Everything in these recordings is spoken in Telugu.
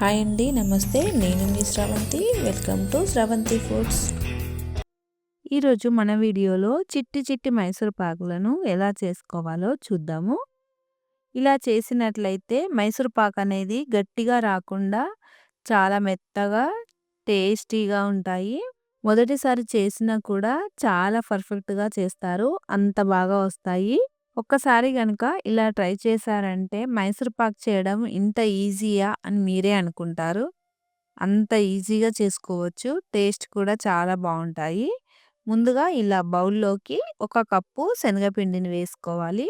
హాయ్ అండి నమస్తే. నేను మీ Sravanthi. Welcome to Sravanthi foods ఈరోజు మన వీడియోలో చిట్టి చిట్టి మైసూర్ పాకులను ఎలా చేసుకోవాలో చూద్దాము. ఇలా చేసినట్లయితే మైసూర్ పాక్ అనేది గట్టిగా రాకుండా చాలా మెత్తగా టేస్టీగా ఉంటాయి. మొదటిసారి చేసినా కూడా చాలా పర్ఫెక్ట్గా చేస్తారు. అంత బాగా వస్తాయి. ఒక్కసారి గనుక ఇలా ట్రై చేశారంటే మైసూర్ పాక్ చేయడం ఇంత ఈజీయా అని మీరే అనుకుంటారు. అంత ఈజీగా చేసుకోవచ్చు. టేస్ట్ కూడా చాలా బాగుంటాయి. ముందుగా ఇలా బౌల్లోకి ఒక కప్పు శనగపిండిని వేసుకోవాలి.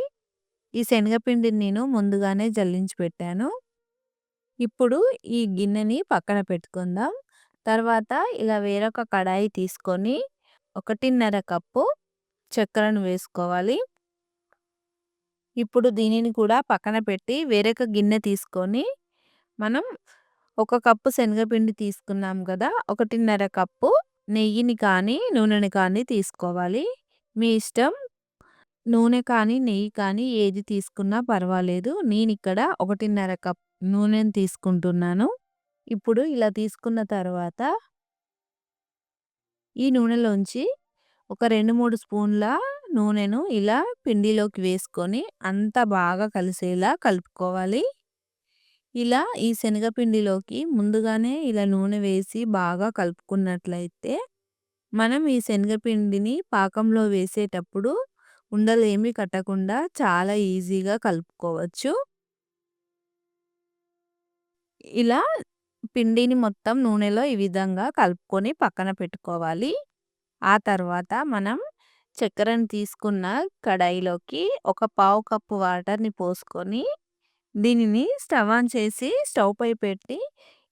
ఈ శనగపిండిని నేను ముందుగానే జల్లించి పెట్టాను. ఇప్పుడు ఈ గిన్నెని పక్కన పెట్టుకుందాం. తర్వాత ఇలా వేరొక కడాయి తీసుకొని ఒకటిన్నర కప్పు చక్కెరను వేసుకోవాలి. ఇప్పుడు దీనిని కూడా పక్కన పెట్టి వేరొక గిన్నె తీసుకొని మనం ఒక కప్పు శనగపిండి తీసుకున్నాం కదా! ఒకటిన్నర కప్పు నెయ్యిని కానీ నూనెని కానీ తీసుకోవాలి. మీ ఇష్టం నూనె కానీ నెయ్యి కానీ ఏది తీసుకున్నా పర్వాలేదు. నేను ఇక్కడ ఒకటిన్నర కప్ నూనెని తీసుకుంటున్నాను. ఇప్పుడు ఇలా తీసుకున్న తర్వాత ఈ నూనెలోంచి ఒక రెండు మూడు స్పూన్ల నూనెను ఇలా పిండిలోకి వేసుకొని అంతా బాగా కలిసేలా కలుపుకోవాలి. ఇలా ఈ శనగపిండిలోకి ముందుగానే ఇలా నూనె వేసి బాగా కలుపుకున్నట్లయితే మనం ఈ శనగపిండిని పాకంలో వేసేటప్పుడు ఉండలేమి కట్టకుండా చాలా ఈజీగా కలుపుకోవచ్చు. ఇలా పిండిని మొత్తం నూనెలో ఈ విధంగా కలుపుకొని పక్కన పెట్టుకోవాలి. ఆ తర్వాత మనం చక్కెరను తీసుకున్న కడాయిలోకి ఒక పావు కప్పు వాటర్ని పోసుకొని దీనిని స్టవ్ ఆన్ చేసి స్టవ్ పై పెట్టి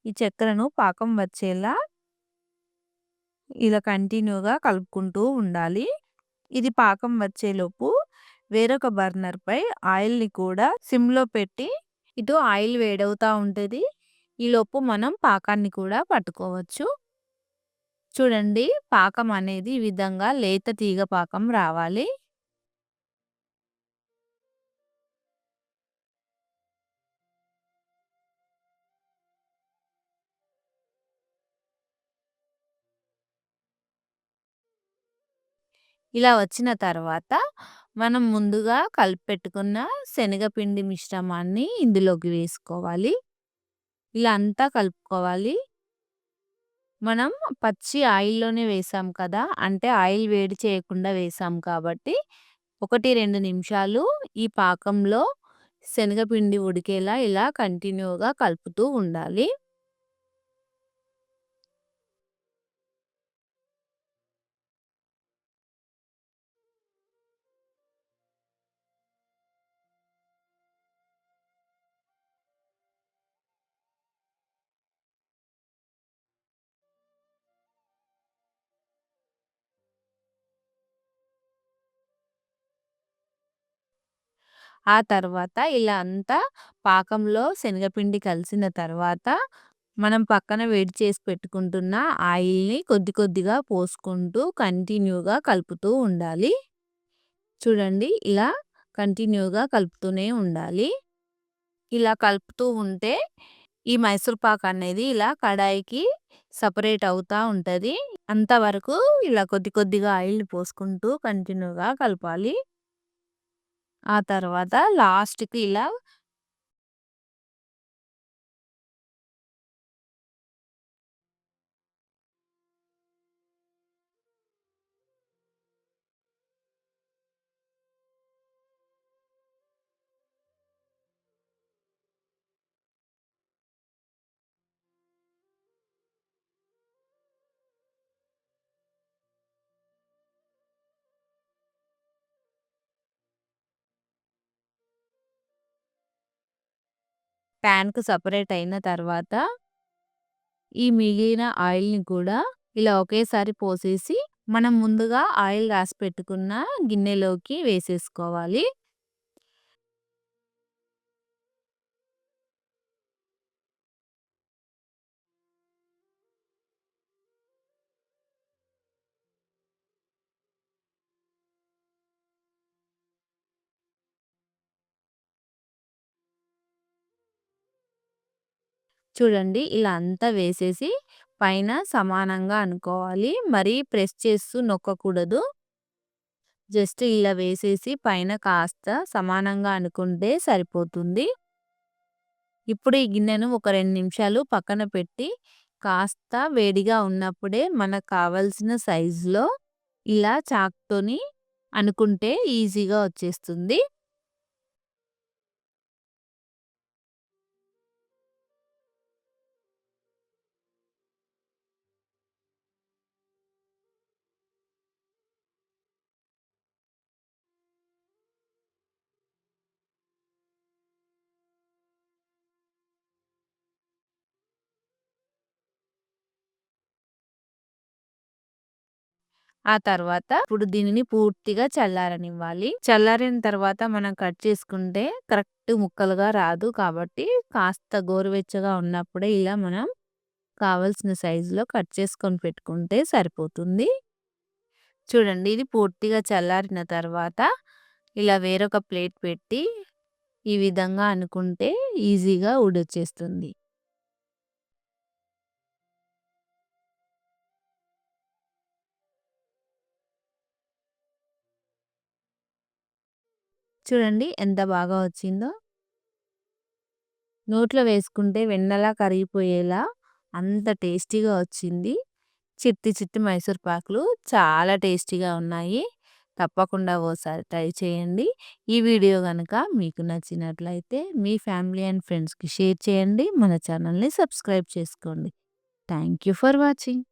ఈ చక్కెరను పాకం వచ్చేలా ఇలా కంటిన్యూగా కలుపుకుంటూ ఉండాలి. ఇది పాకం వచ్చేలోపు వేరొక బర్నర్పై ఆయిల్ని కూడా సిమ్లో పెట్టి ఇటు ఆయిల్ వేడవుతూ ఉంటుంది. ఈలోపు మనం పాకాన్ని కూడా పట్టుకోవచ్చు. చూడండి పాకం అనేది ఈ విధంగా లేత తీగ పాకం రావాలి. ఇలా వచ్చిన తర్వాత మనం ముందుగా కలిపెట్టుకున్న శనగపిండి మిశ్రమాన్ని ఇందులోకి వేసుకోవాలి. ఇలా అంతా కలుపుకోవాలి. మనం పచ్చి ఆయిల్‌లోనే వేసాం కదా! అంటే ఆయిల్ వేడి చేయకుండా వేసాం కాబట్టి, ఒకటి రెండు నిమిషాలు ఈ పాకంలో శనగపిండి ఉడికేలా ఇలా కంటిన్యూగా కలుపుతూ ఉండాలి. ఆ తర్వాత ఇలా అంతా పాకంలో శనగపిండి కలిసిన తర్వాత మనం పక్కన వేడి చేసి పెట్టుకుంటున్న ఆయిల్‌ని కొద్ది కొద్దిగా పోసుకుంటూ కంటిన్యూగా కలుపుతూ ఉండాలి. చూడండి ఇలా కంటిన్యూగా కలుపుతూనే ఉండాలి. ఇలా కలుపుతూ ఉంటే ఈ మైసూర్ పాక్ అనేది ఇలా కడాయికి సపరేట్ అవుతూ ఉంటుంది అంతవరకు ఇలా కొద్ది కొద్దిగా ఆయిల్‌ని పోసుకుంటూ కంటిన్యూగా కలపాలి. ఆ తర్వాత లాస్ట్‌కి ఇలా ప్యాన్‌కు సపరేట్ అయిన తర్వాత ఈ మిగిలిన ఆయిల్‌ని కూడా ఇలా ఒకేసారి పోసేసి మనం ముందుగా ఆయిల్ రాసి పెట్టుకున్న గిన్నెలోకి వేసేసుకోవాలి. చూడండి ఇలా అంతా వేసేసి పైన సమానంగా అనుకోవాలి. మరీ ప్రెస్ చేస్తూ నొక్కకూడదు. జస్ట్ ఇలా వేసేసి పైన కాస్త సమానంగా అనుకుంటే సరిపోతుంది. ఇప్పుడు ఈ గిన్నెను ఒక రెండు నిమిషాలు పక్కన పెట్టి కాస్త వేడిగా ఉన్నప్పుడే మనకు కావాల్సిన సైజులో ఇలా చాక్‌తోని అనుకుంటే ఈజీగా వచ్చేస్తుంది. ఆ తర్వాత ఇప్పుడు దీనిని పూర్తిగా చల్లారనివ్వాలి. చల్లారిన తర్వాత మనం కట్ చేసుకుంటే కరెక్ట్ ముక్కలుగా రాదు. కాబట్టి కాస్త గోరువెచ్చగా ఉన్నప్పుడే ఇలా మనం కావాల్సిన సైజులో కట్ చేసుకొని పెట్టుకుంటే సరిపోతుంది. చూడండి ఇది పూర్తిగా చల్లారిన తర్వాత ఇలా వేరొక ప్లేట్ పెట్టి ఈ విధంగా అనుకుంటే ఈజీగా ఊడొచ్చేస్తుంది. చూడండి ఎంత బాగా వచ్చిందో. నోట్లో వేసుకుంటే వెన్నలా కరిగిపోయేలా అంత టేస్టీగా వచ్చింది. చిట్టి చిట్టి మైసూర్ పాకులు చాలా టేస్టీగా ఉన్నాయి. తప్పకుండా ఓసారి ట్రై చేయండి. ఈ వీడియో కనుక మీకు నచ్చినట్లయితే మీ ఫ్యామిలీ అండ్ ఫ్రెండ్స్‌కి షేర్ చేయండి. మన ఛానల్‌ని సబ్స్క్రైబ్ చేసుకోండి. Thank you for watching.